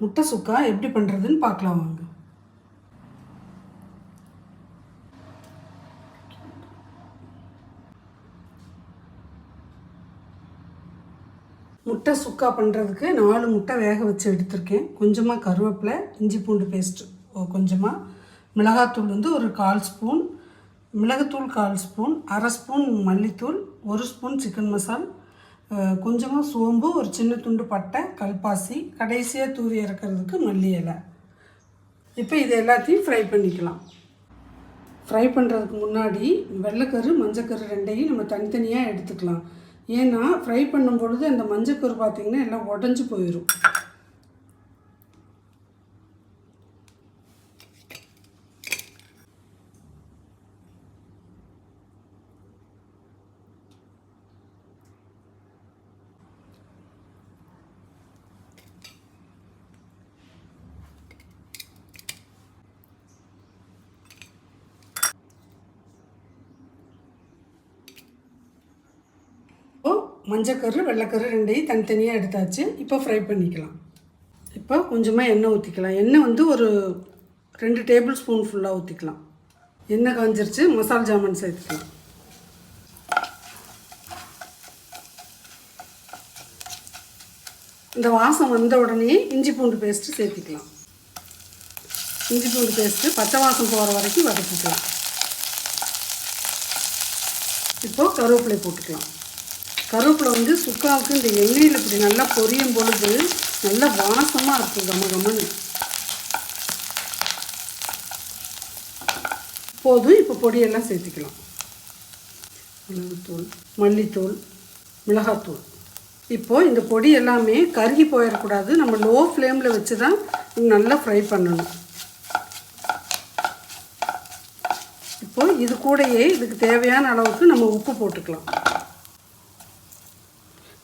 முட்டை சுக்கா எப்படி பண்ணுறதுன்னு பார்க்கலாம் வாங்க. முட்டை சுக்கா பண்ணுறதுக்கு நாலு முட்டை வேக வச்சு எடுத்திருக்கேன். கொஞ்சமாக கருவேப்பிலை இஞ்சி பூண்டு பேஸ்ட்டு கொஞ்சமாக மிளகாத்தூள் வந்து ஒரு கால் ஸ்பூன். மிளகுத்தூள் கால் ஸ்பூன் அரை ஸ்பூன் மல்லித்தூள் ஒரு ஸ்பூன் சிக்கன் மசாலா கொஞ்சமாக சோம்பு ஒரு சின்ன துண்டு பட்டை கல்பாசி கடைசியாக தூவி இறக்கிறதுக்கு மல்லி இலை. இப்போ இது எல்லாத்தையும் ஃப்ரை பண்ணிக்கலாம். ஃப்ரை பண்ணுறதுக்கு முன்னாடி வெள்ளைக்கரு மஞ்சக்கரு ரெண்டையும் நம்ம தனித்தனியாக எடுத்துக்கலாம். ஏன்னா ஃப்ரை பண்ணும் பொழுது அந்த மஞ்சக்கரு பார்த்திங்கன்னா எல்லாம் உடஞ்சி போயிடும் இப்போ மஞ்சக்கரு வெள்ளைக்கரு ரெண்டையும் தனித்தனியாக எடுத்தாச்சு. இப்போ ஃப்ரை பண்ணிக்கலாம். இப்போ கொஞ்சமாக எண்ணெய் ஊற்றிக்கலாம் எண்ணெய் வந்து ஒரு ரெண்டு டேபிள் ஸ்பூன் ஃபுல்லாக ஊற்றிக்கலாம் எண்ணெய் காஞ்சிருச்சு. மசால் ஜாமான் சேர்த்துக்கலாம். இந்த வாசம் வந்த உடனே இஞ்சி பூண்டு பேஸ்ட்டு சேர்த்துக்கலாம். இஞ்சி பூண்டு பேஸ்ட்டு பச்சை வாசம் போகிற வரைக்கும் வதக்கிக்கலாம். இப்போது கருவேப்பிலை போட்டுக்கலாம். கருவேப்பிலை வந்து சுக்காவுக்கு இந்த எண்ணெயில் இப்படி நல்லா பொரியும் பொழுது நல்லா வாசமாக இருக்கும் கம கமன்னு. போதும் இப்போ பொடியெல்லாம் சேர்த்துக்கலாம். மிளகுத்தூள் மல்லித்தூள் மிளகாத்தூள். இப்போது இந்த பொடி எல்லாமே கருகி போயிடக்கூடாது நம்ம லோ ஃப்ளேமில் வச்சு தான் நல்லா ஃப்ரை பண்ணணும். இப்போது இது கூடயே இதுக்கு தேவையான அளவுக்கு நம்ம உப்பு போட்டுக்கலாம்.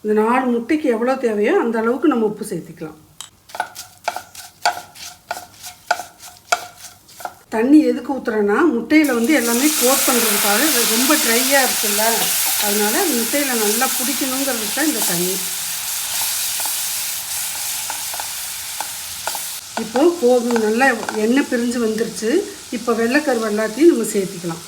இந்த நாலு முட்டைக்கு எவ்வளோ தேவையோ அந்த அளவுக்கு நம்ம உப்பு சேர்த்துக்கலாம். தண்ணி எதுக்கு ஊற்றுறேன்னா முட்டையில் வந்து எல்லாமே கோட் பண்ணுறதுக்காக ரொம்ப ட்ரையாக இருக்குல்ல. அதனால் முட்டையில் நல்லா பிடிக்கணுங்கிறதுக்கு தான் இந்த தண்ணி. இப்போது போதும் நல்லா எண்ணெய் பிரிஞ்சு வந்துருச்சு. இப்போ வெள்ளைக்கருவை எல்லாத்தையும் நம்ம சேர்த்திக்கலாம்.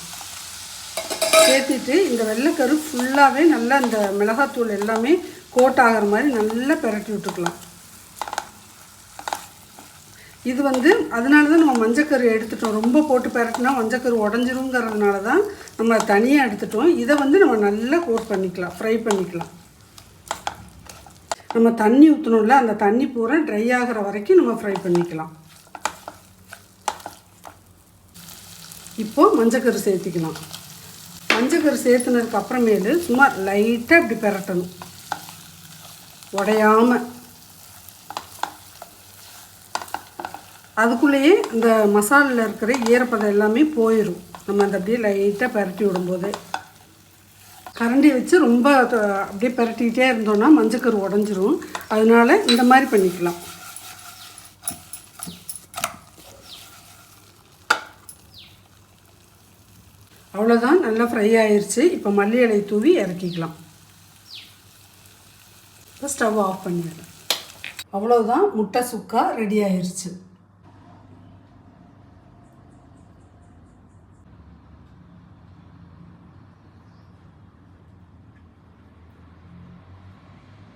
சேர்த்திட்டு இந்த வெள்ளைக்கரு ஃபுல்லாகவே நல்லா இந்த மிளகாத்தூள் எல்லாமே கோட் ஆகிற மாதிரி நல்லா பிரட்டி விட்டுக்கலாம். இது வந்து அதனால தான் நம்ம மஞ்சக்கரு எடுத்துட்டோம். ரொம்ப போட்டு பெரட்டினா மஞ்சக்கரு உடஞ்சிருங்கிறதுனால தான் நம்ம தனியாக எடுத்துட்டோம். இதை வந்து நம்ம நல்லா கோட் பண்ணிக்கலாம் ஃப்ரை பண்ணிக்கலாம். நம்ம தண்ணி ஊற்றணும்ல அந்த தண்ணி பூரா ட்ரை ஆகிற வரைக்கும் நம்ம ஃப்ரை பண்ணிக்கலாம். இப்போது மஞ்சக்கரு சேர்த்திக்கலாம். மஞ்சக்கரு சேர்த்துனதுக்கு அப்புறமேலு சும்மா லைட்டாக இப்படி பெரட்டணும். உடையாமல் அதுக்குள்ளேயே இந்த மசாலில் இருக்கிற ஈரப்பதம் எல்லாமே போயிடும் நம்ம அந்த அப்படியே லைட்டாக பரட்டி விடும்போது. கரண்டி வச்சு ரொம்ப அப்படியே பரட்டிக்கிட்டே இருந்தோம்னா மஞ்சக்கரு உடஞ்சிரும். அதனால இந்த மாதிரி பண்ணிக்கலாம். அவ்வளோதான் நல்லா ஃப்ரை ஆயிடுச்சு இப்போ மல்லி இலை தூவி இறக்கிக்கலாம். இப்போ ஸ்டவ் ஆஃப் பண்ணிடலாம். அவ்வளோதான் முட்டை சுக்கா ரெடி ஆயிடுச்சு